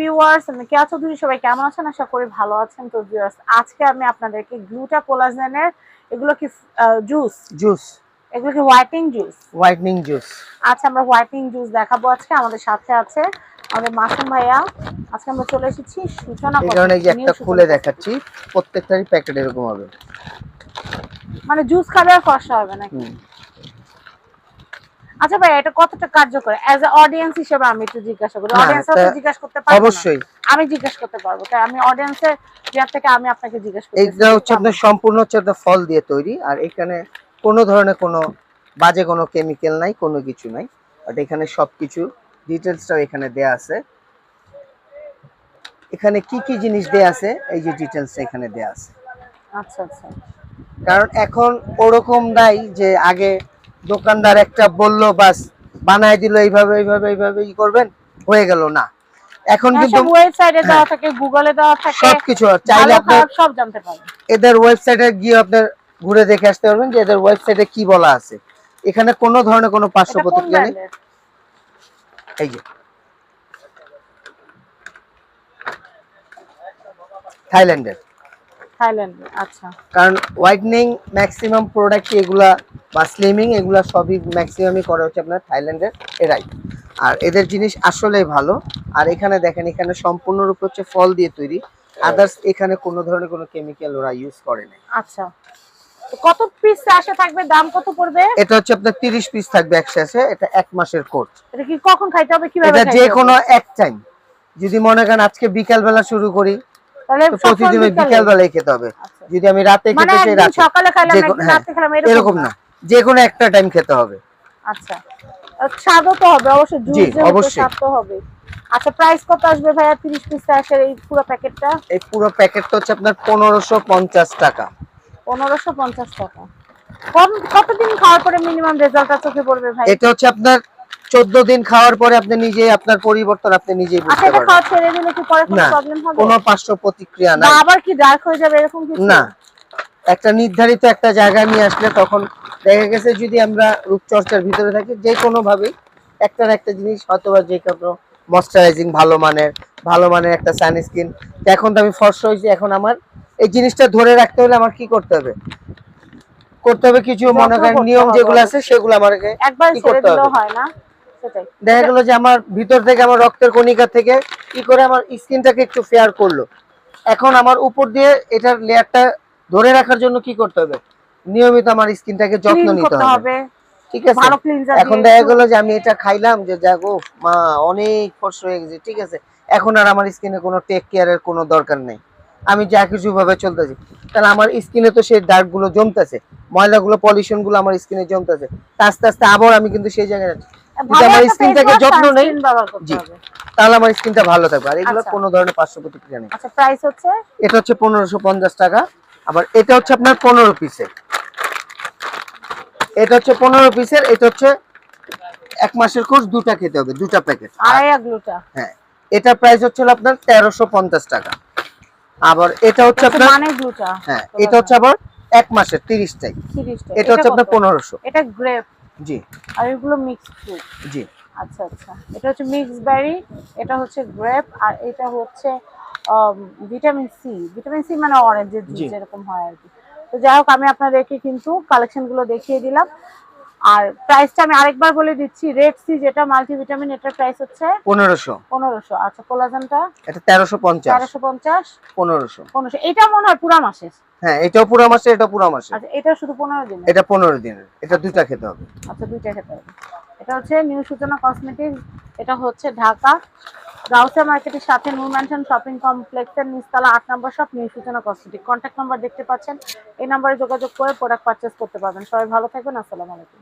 Viewers আমি কেয়া চৌধুরী সবাই কেমন আছেন? আশা করি ভালো আছেন। তো ভিউয়ার্স আজকে আমি আপনাদেরকে গ্লুটা কোলাজেনের এগুলো কি জুস জুস এগুলো কি হোয়াইটিং জুস হোয়াইটনিং জুস আচ্ছা আমরা হোয়াইটিং জুস দেখাবো আজকে আমাদের সাথে আছে আমাদের মাসুম ভাইয়া। আজকে আমরা চলে এসেছি সূচনা এই কারণে যে একটা খুলে দেখাচ্ছি প্রত্যেকটারই প্যাকেট এরকম হবে। মানে জুস খাবে আর ফর্সা হবে নাকি। আচ্ছা ভাই এটা কতটা কার্যকর? অ্যাজ এ অডিয়েন্স হিসেবে আমি একটু জিজ্ঞাসা করি। অডিয়েন্স এটা জিজ্ঞাসা করতে পারব অবশ্যই। আমি জিজ্ঞেস করতে পারব। তাই আমি অডিয়েন্সের ইয়ার থেকে আমি আপনাকে জিজ্ঞেস করতে এইটা হচ্ছে আপনার সম্পূর্ণ হচ্ছে আপনার ফল দিয়ে তৈরি আর এখানে কোনো ধরনের কোনো বাজে কোনো কেমিক্যাল নাই কোনো কিছু নাই। বাট এখানে সবকিছু ডিটেলসটাও এখানে দেয়া আছে। এখানে কি কি জিনিস দেয়া আছে? এই যে ডিটেলসটা এখানে দেয়া আছে। আচ্ছা আচ্ছা। কারণ এখন ওরকম নাই যে আগে দোকানদার একটা বলল বাস বানায় দিল এইভাবে এইভাবে এইভাবে ই করবেন। হয়ে গেল না। এখন কিন্তু ওয়েবসাইটে দেওয়া হ্যাঁ। থাকে গুগলে দেওয়া থাকে সবকিছু চাইলে ভালো আপনার সব জানতে পারেন এদের ওয়েবসাইটে গিয়ে আপনার ঘুরে দেখে আসতে পারবেন যে এদের ওয়েবসাইটে কি বলা আছে। এখানে কোনো ধরনের কোনো পার্শ্ব প্রতিক্রিয়া নেই। এই যে। থাইল্যান্ডের। থাইল্যান্ডের আচ্ছা। কারণ হোয়াইটনিং ম্যাক্সিমাম প্রোডাক্ট এগুলা বা স্লিমিং এগুলা সবই ম্যাক্সিমামই করা হচ্ছে আপনার থাইল্যান্ডের এরাই। আর এদের জিনিস আসলেই ভালো। আর এখানে দেখেন এখানে সম্পূর্ণরূপে হচ্ছে ফল দিয়ে তৈরি। আদার্স এখানে কোনো ধরনের কোনো কেমিক্যাল ওরা ইউজ করে না আচ্ছা। কত পিস আসে থাকবে? দাম কত পড়বে? এটা হচ্ছে আপনার তিরিশ পিস থাকবে একসাথে। এটা এক মাসের কোর্স এটা কি কখন খাইতে হবে? কীভাবে এটা যে কোনো এক টাইম যদি মনে করেন আজকে বিকাল বেলা শুরু করি তাহলে প্রতিদিন বিকাল। বেলায় খেতে হবে। আচ্ছা। যদি আমি রাতে মানে খেতে চাই রাতে। সকালে কোনো- হ্যাঁ, রাতে খেলাম এরকম না। যে কোনো একটা টাইম খেতে হবে। আচ্ছা। স্বাদও তো হবে অবশ্যই জুস অবশ্যই। স্বাদ তো হবে। আচ্ছা প্রাইস কত আসবে ভাইয়া? 30 পিস আসে এই পুরো প্যাকেটটা এই পুরো প্যাকেটটা হচ্ছে আপনার পনেরোশো পঞ্চাশ টাকা। 1550 টাকা। কোন কতদিন খাওয়ার পরে মিনিমাম রেজাল্টটা চোখে পড়বে ভাই? এটা হচ্ছে আপনার চোদ্দ দিন খাওয়ার পরে আপনি নিজেই আপনার পরিবর্তন আপনি নিজেই আচ্ছা বুঝতে পারবেন। খাওয়া ছেড়ে দিলে কি পরে কোনো না, প্রবলেম হবে? কোনো পার্শ্ব প্রতিক্রিয়া না আবার কি ডার্ক হয়ে যাবে এরকম কিছু? না। একটা নির্ধারিত একটা জায়গায় নিয়ে আসলে তখন দেখা গেছে যদি আমরা রূপচর্চার ভিতরে থাকি যে কোনো ভাবে একটা না একটা জিনিস হয়তো বা যে কোনো ময়শ্চারাইজিং ভালো মানের ভালো মানের একটা সানস্ক্রিন এখন তো আমি ফর্সা হয়েছি এখন আমার এই জিনিসটা ধরে রাখতে হলে আমার কি করতে হবে? করতে হবে কিছু মনে করেন নিয়ম যেগুলো আছে সেগুলো আমাকে একবার কি করতে হবে? হয় না দেখা গেল যে আমার ভিতর থেকে আমার রক্তের কণিকা থেকে কি করে আমার স্কিনটাকে একটু ফেয়ার করল। এখন আমার উপর দিয়ে এটার লেয়ারটা ধরে রাখার জন্য কি করতে হবে? নিয়মিত আমার স্কিনটাকে যত্ন নিতে হবে। ঠিক আছে? এখন দেখা গেল যে আমি এটা খাইলাম যে যাগো মা অনেক ফর্স হয়ে গেছে ঠিক আছে? এখন আর আমার স্কিনে কোনো টেক কেয়ারের কোনো দরকার নেই। আমি যা কিছু ভাবে চলতেছি। তাহলে আমার স্কিনে তো সেই দাগগুলো জমতেছে ময়লাগুলো পলিউশনগুলো আমার স্কিনে জমতেছে। আস্তে আস্তে আবার আমি কিন্তু সেই জায়গায়। যদি আমার স্কিনটাকে যত্ন নেই জি। তাহলে আমার স্কিনটা ভালো থাকবে। আর এগুলো। কোনো ধরনের পার্শ্ব প্রতিক্রিয়া নেই। আচ্ছা প্রাইস হচ্ছে? এটা হচ্ছে পনেরোশো পঞ্চাশ টাকা আবার এটা হচ্ছে আপনার পনেরো পিসের এটা হচ্ছে পনেরো পিসের এটা হচ্ছে এক মাসের কোর্স দুটা খেতে হবে দুটা প্যাকেট। গ্লুটা হ্যাঁ এটা প্রাইস হচ্ছে আপনার তেরোশো পঞ্চাশ টাকা। আবার এটা হচ্ছে আপনার মানে হ্যাঁ এটা হচ্ছে আবার এক মাসের তিরিশটাই 30 টা। এটা হচ্ছে আপনার পনেরোশো। এটা গ্রেপ জি। আর এগুলো মিক্স ফ্রুট জি। আচ্ছা আচ্ছা। এটা হচ্ছে মিক্স বেরি এটা হচ্ছে গ্রেপ আর এটা হচ্ছে ভিটামিন সি ভিটামিন সি মানে অরেঞ্জের জি। জুস এরকম হয় আর কি। তো যাই হোক আমি আপনাদেরকে কিন্তু কালেকশনগুলো দেখিয়ে দিলাম। আর প্রাইসটা আমি আরেকবার বলে দিচ্ছি রেড সি যেটা মাল্টিভিটামিন এটার প্রাইস হচ্ছে পনেরোশো। পনেরোশো। আচ্ছা কোলাজেনটা এটা তেরোশো পঞ্চাশ। তেরোশো পঞ্চাশ? পনেরোশো। পনেরোশো। এটা মনে হয় পুরা মাসের। হ্যাঁ এটাও পুরো মাসে এটা পুরো মাসে। আচ্ছা এটা শুধু পনেরো দিন এটা পনেরো দিনের। এটা দুইটা খেতে হবে। আচ্ছা দুইটা খেতে হবে। এটা হচ্ছে নিউ সূচনা কসমেটিক্স এটা হচ্ছে ঢাকা। গাউসিয়া মার্কেটের সাথে নূর ম্যানশন শপিং কমপ্লেক্সের নিচতলা আট number shop, new Suchona cosmetic. Contact number দেখতে পাচ্ছেন, এই নাম্বারে যোগাযোগ করে প্রোডাক্ট পারচেস করতে পারবেন। সবাই ভালো থাকবেন, আসসালামু আলাইকুম।